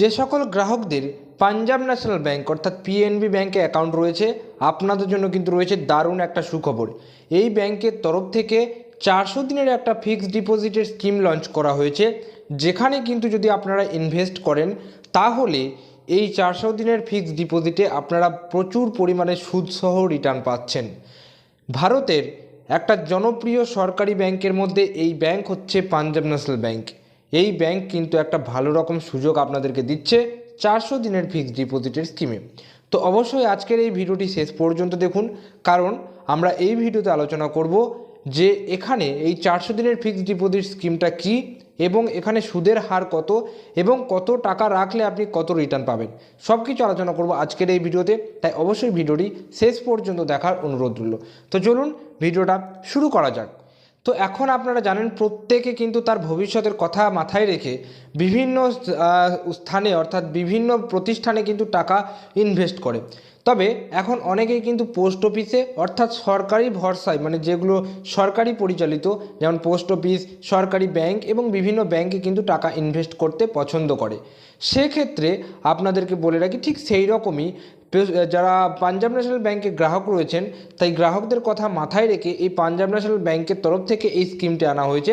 যে সকল গ্রাহকদের পাঞ্জাব ন্যাশনাল ব্যাংক অর্থাৎ পিএনবি ব্যাংকে অ্যাকাউন্ট রয়েছে, আপনাদের জন্য কিন্তু রয়েছে দারুণ একটা সুখবর। এই ব্যাংকের তরফ থেকে চারশো দিনের একটা ফিক্সড ডিপোজিটের স্কিম লঞ্চ করা হয়েছে, যেখানে কিন্তু যদি আপনারা ইনভেস্ট করেন, তাহলে এই চারশো দিনের ফিক্সড ডিপোজিটে আপনারা প্রচুর পরিমাণে সুদসহ রিটার্ন পাচ্ছেন। ভারতের একটা জনপ্রিয় সরকারি ব্যাংকের মধ্যে এই ব্যাংক হচ্ছে পাঞ্জাব ন্যাশনাল ব্যাংক। এই ব্যাংক কিন্তু একটা ভালো রকম সুযোগ আপনাদেরকে দিচ্ছে চারশো দিনের ফিক্সড ডিপোজিটের স্কিমে তো অবশ্যই আজকের এই ভিডিওটি শেষ পর্যন্ত দেখুন, কারণ আমরা এই ভিডিওতে আলোচনা করব যে এখানে এই চারশো দিনের ফিক্সড ডিপোজিট স্কিমটা কি এবং এখানে সুদের হার কত এবং কত টাকা রাখলে আপনি কত রিটার্ন পাবেন। সব কিছু আলোচনা করব আজকের এই ভিডিওতে, তাই অবশ্যই ভিডিওটি শেষ পর্যন্ত দেখার অনুরোধ রইল। তো চলুন, ভিডিওটা শুরু করা যাক। তো এখন আপনারা জানেন প্রত্যেকে কিন্তু তার ভবিষ্যতের কথা মাথায় রেখে বিভিন্ন স্থানে অর্থাৎ বিভিন্ন প্রতিষ্ঠানে কিন্তু টাকা ইনভেস্ট করে। তবে এখন অনেকেই কিন্তু পোস্ট অফিসে অর্থাৎ সরকারি ভরসায় মানে যেগুলো সরকারি পরিচালিত, যেমন পোস্ট অফিস সরকারি ব্যাংক এবং বিভিন্ন ব্যাংকে কিন্তু টাকা ইনভেস্ট করতে পছন্দ করে। সেক্ষেত্রে আপনাদেরকে বলে রাখি, ঠিক সেই রকমই যারা পাঞ্জাব ন্যাশনাল ব্যাংকের গ্রাহক রয়েছেন, তাই গ্রাহকদের কথা মাথায় রেখে এই পাঞ্জাব ন্যাশনাল ব্যাংকের তরফ থেকে এই স্কিমটি আনা হয়েছে,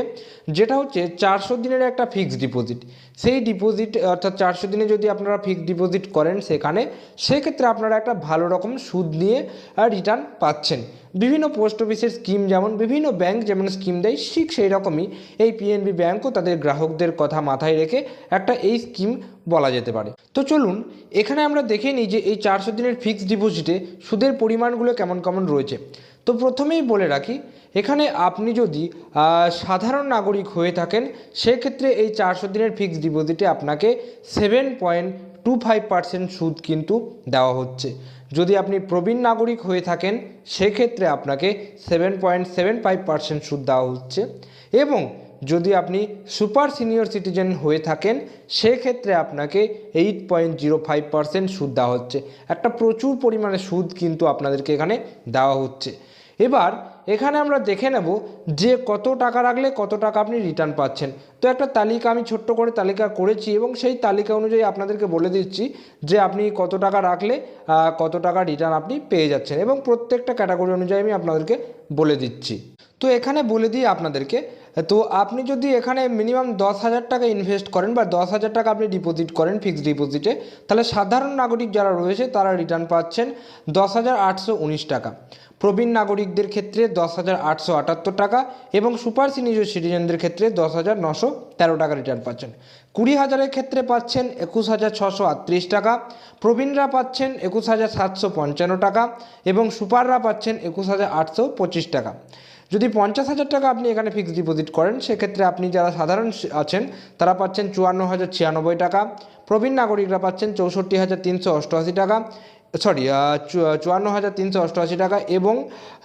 যেটা হচ্ছে চারশো দিনের একটা ফিক্সড ডিপোজিট সেই ডিপোজিট অর্থাৎ চারশো দিনে যদি আপনারা ফিক্সড ডিপোজিট করেন সেখানে, সেক্ষেত্রে আপনারা একটা ভালো রকম সুদ নিয়ে রিটার্ন পাচ্ছেন। বিভিন্ন পোস্ট অফিসের স্কিম যেমন, বিভিন্ন ব্যাংক যেমন স্কিম দেয়, ঠিক সেই রকমই এই পিএনবি ব্যাংকও তাদের গ্রাহকদের কথা মাথায় রেখে একটা এই স্কিম বলা যেতে পারে। তো চলুন, এখানে আমরা দেখে নিই যে এই চারশো দিনের ফিক্সড ডিপোজিটে সুদের পরিমাণগুলো কেমন কেমন রয়েছে। তো প্রথমেই বলে রাখি, এখানে আপনি যদি সাধারণ নাগরিক হয়ে থাকেন, সেক্ষেত্রে এই চারশো দিনের ফিক্সড ডিপোজিটে আপনাকে seven point two five percent সুদ কিন্তু দেওয়া হচ্ছে। যদি আপনি প্রবীণ নাগরিক হয়ে থাকেন, সেক্ষেত্রে আপনাকে seven point seven five percent সুদ দেওয়া হচ্ছে। এবং যদি আপনি সুপার সিনিয়র সিটিজেন হয়ে থাকেন, সেক্ষেত্রে আপনাকে eight point zero five percent সুদ দেওয়া হচ্ছে। একটা প্রচুর পরিমাণে সুদ কিন্তু আপনাদেরকে এখানে দেওয়া হচ্ছে। এবার এখানে আমরা দেখে নেব যে কত টাকা রাখলে কত টাকা আপনি রিটার্ন পাচ্ছেন। তো একটা তালিকা আমি ছোট্ট করে তালিকা করেছি এবং সেই তালিকা অনুযায়ী আপনাদেরকে বলে দিচ্ছি যে আপনি কত টাকা রাখলে কত টাকা রিটার্ন আপনি পেয়ে যাচ্ছেন এবং প্রত্যেকটা ক্যাটাগরি অনুযায়ী আমি আপনাদেরকে বলে দিচ্ছি। তো এখানে বলে দিই আপনাদেরকে তো আপনি যদি এখানে মিনিমাম দশ হাজার টাকা ইনভেস্ট করেন বা দশ হাজার টাকা আপনি ডিপোজিট করেন ফিক্সড ডিপোজিটে তাহলে সাধারণ নাগরিক যারা রয়েছে তারা রিটার্ন পাচ্ছেন দশ হাজার আটশো উনিশ টাকা। প্রবীণ নাগরিকদের ক্ষেত্রে দশ হাজার আটশো আটাত্তর টাকা এবং সুপার সিনিয়র সিটিজেনদের ক্ষেত্রে দশ হাজার নশো তেরো টাকা রিটার্ন পাচ্ছেন। কুড়ি হাজারের ক্ষেত্রে পাচ্ছেন একুশ হাজার ছশো আটত্রিশ টাকা, প্রবীণরা পাচ্ছেন একুশ হাজার সাতশো পঞ্চান্ন টাকা এবং সুপাররা পাচ্ছেন একুশ হাজার আটশো পঁচিশ টাকা। যদি পঞ্চাশ হাজার টাকা আপনি এখানে ফিক্সড ডিপোজিট করেন, সেক্ষেত্রে আপনি যারা সাধারণ আছেন, তারা পাচ্ছেন চুয়ান্ন হাজার ছিয়ানব্বই টাকা। প্রবীণ নাগরিকরা পাচ্ছেন চৌষট্টি হাজার তিনশো অষ্টআশি টাকা সরি চুয়ান্ন হাজার তিনশো অষ্টআশি টাকা এবং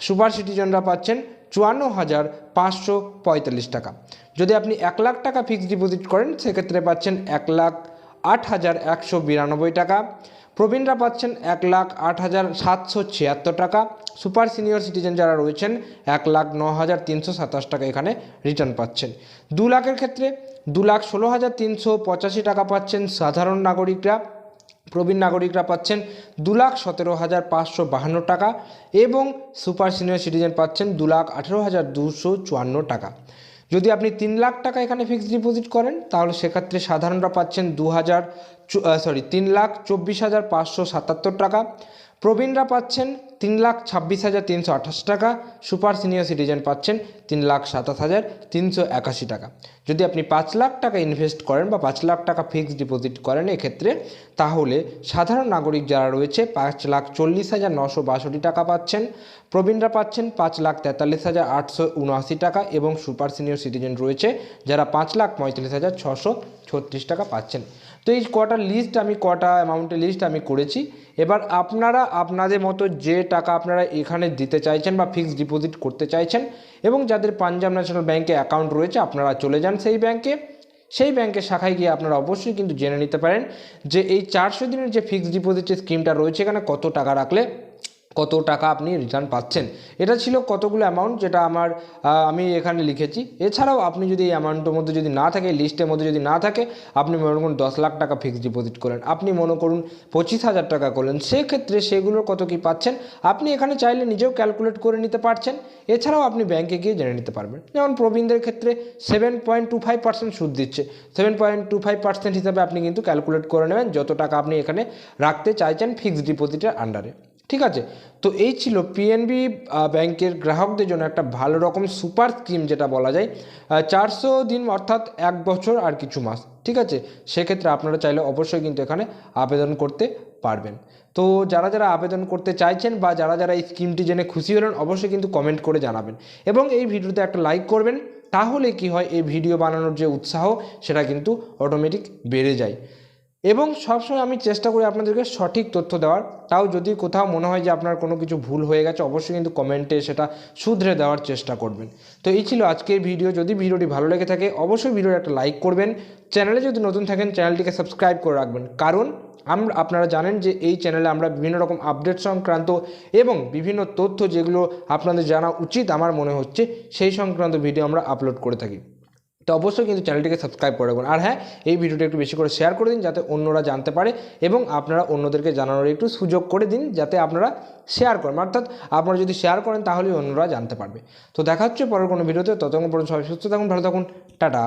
সুপার সিটিজেনরা পাচ্ছেন চুয়ান্ন হাজার পাঁচশো পঁয়তাল্লিশ টাকা। যদি আপনি এক লাখ টাকা ফিক্সড ডিপোজিট করেন, সেক্ষেত্রে পাচ্ছেন এক লাখ আট হাজার একশো বিরানব্বই টাকা। প্রবীণরা পাচ্ছেন এক লাখ আট হাজার সাতশো ছিয়াত্তর টাকা। সুপার সিনিয়র সিটিজেন যারা রয়েছেন, এক লাখ ন হাজার তিনশো সাতাশ টাকা এখানে রিটার্ন পাচ্ছেন। দু লাখের ক্ষেত্রে দু লাখ ষোলো হাজার তিনশো পঁচাশি টাকা পাচ্ছেন সাধারণ নাগরিকরা। প্রবীণ নাগরিকরা পাচ্ছেন দু লাখ সতেরো হাজার পাঁচশো বাহান্ন টাকা এবং সুপার সিনিয়র সিটিজেন পাচ্ছেন দু লাখ আঠেরো হাজার দুশো চুয়ান্ন টাকা। যদি আপনি তিন লাখ টাকা এখানে ফিক্সড ডিপোজিট করেন, তাহলে সেক্ষেত্রে সাধারণরা পাচ্ছেন দু হাজার সরি তিন লাখ চব্বিশ হাজার পাঁচশো সাতাত্তর টাকা। প্রবীণরা পাচ্ছেন তিন লাখ ছাব্বিশ হাজার তিনশো আঠাশ টাকা। সুপার সিনিয়র সিটিজেন পাচ্ছেন তিন লাখ সাতাশ হাজার তিনশো একাশি টাকা। যদি আপনি পাঁচ লাখ টাকা ইনভেস্ট করেন বা পাঁচ লাখ টাকা ফিক্সড ডিপোজিট করেন, এক্ষেত্রে তাহলে সাধারণ নাগরিক যারা রয়েছে, পাঁচ লাখ চল্লিশ হাজার নশো বাষট্টি টাকা পাচ্ছেন। প্রবীণরা পাচ্ছেন পাঁচ লাখ তেতাল্লিশ হাজার আটশো উনআশি টাকা এবং সুপার সিনিয়র সিটিজেন রয়েছে, যারা পাঁচ লাখ পঁয়তাল্লিশ হাজার ছশো ছত্রিশ টাকা পাচ্ছেন। তো এই কটা লিস্ট আমি, কটা অ্যামাউন্টের লিস্ট আমি করেছি। এবার আপনারা আপনাদের মতো যে টাকা আপনারা এখানে দিতে চাইছেন বা ফিক্সড ডিপোজিট করতে চাইছেন এবং যাদের পাঞ্জাব ন্যাশনাল ব্যাংকে অ্যাকাউন্ট রয়েছে, আপনারা চলে যান সেই ব্যাংকে সেই ব্যাংকের শাখায় গিয়ে আপনারা অবশ্যই কিন্তু জেনে নিতে পারেন যে এই চারশো দিনের যে ফিক্সড ডিপোজিটের স্কিমটা রয়েছে এখানে কত টাকা রাখলে কত টাকা আপনি রিটার্ন পাচ্ছেন। এটা ছিল কতগুলো অ্যামাউন্ট যেটা আমার আমি এখানে লিখেছি। এছাড়াও আপনি যদি এই অ্যামাউন্টের মধ্যে যদি না থাকে লিস্টের মধ্যে যদি না থাকে, আপনি মনে করুন দশ লাখ টাকা ফিক্সড ডিপোজিট করলেন। আপনি মনে করুন পঁচিশ হাজার টাকা করলেন। সেক্ষেত্রে সেগুলোর কত কি পাচ্ছেন? আপনি এখানে চাইলে নিজেও ক্যালকুলেট করে নিতে পারছেন। এছাড়াও আপনি ব্যাংকে গিয়ে জেনে নিতে পারবেন। যেমন প্রবীণদের ক্ষেত্রে seven point two five percent সুদ দিচ্ছে। Seven point two five percent হিসাবে আপনি কিন্তু ক্যালকুলেট করে নেবেন যত টাকা আপনি এখানে রাখতে চাইছেন ফিক্সড ডিপোজিটের আন্ডারে ঠিক আছে? তো এই ছিল পিএনবি ব্যাংকের গ্রাহকদের জন্য একটা ভালো রকম সুপার স্কিম যেটা বলা যায়। চারশো দিন অর্থাৎ এক বছর আর কিছু মাস, ঠিক আছে? সেক্ষেত্রে আপনারা চাইলে অবশ্যই কিন্তু এখানে আবেদন করতে পারবেন। তো যারা যারা আবেদন করতে চাইছেন বা যারা যারা এই স্কিমটি জেনে খুশি হলেন, অবশ্যই কিন্তু কমেন্ট করে জানাবেন। এবং এই ভিডিওতে একটা লাইক করবেন, তাহলে কি হয়? এই ভিডিও বানানোর যে উৎসাহ, সেটা কিন্তু অটোমেটিক বেড়ে যায়। এবং সবসময় আমি চেষ্টা করি আপনাদেরকে সঠিক তথ্য দেওয়ার। তাও যদি কোথাও মনে হয় যে আপনার কোনো কিছু ভুল হয়ে গেছে, অবশ্যই কিন্তু কমেন্টে সেটা শুধরে দেওয়ার চেষ্টা করবেন। তো এই ছিল আজকের ভিডিও। যদি ভিডিওটি ভালো লেগে থাকে, অবশ্যই ভিডিওর একটা লাইক করবেন। চ্যানেলে যদি নতুন থাকেন, চ্যানেলটিকে সাবস্ক্রাইব করে রাখবেন। কারণ আমরা আপনারা জানেন যে এই চ্যানেলে আমরা বিভিন্ন রকম আপডেট সংক্রান্ত এবং বিভিন্ন তথ্য যেগুলো আপনাদের জানা উচিত, আমার মনে হচ্ছে সেই সংক্রান্ত ভিডিও আমরা আপলোড করে থাকি। তো অবশ্যই কিন্তু চ্যানেলটিকে সাবস্ক্রাইব করে রাখুন। আর হ্যাঁ এই ভিডিওটা একটু বেশি করে শেয়ার করে দিন যাতে অন্যরা জানতে পারে এবং আপনারা অন্যদেরকে জানানোর একটু সুযোগ করে দিন যাতে আপনারা শেয়ার করেন। অর্থাৎ আপনারা যদি শেয়ার করেন তাহলেই অন্যরা জানতে পারবে। তো দেখা হচ্ছে পরের কোনো ভিডিওতে। ততক্ষণ পর্যন্ত সবাই সুস্থ থাকুন, ভালো থাকুন, টাটা।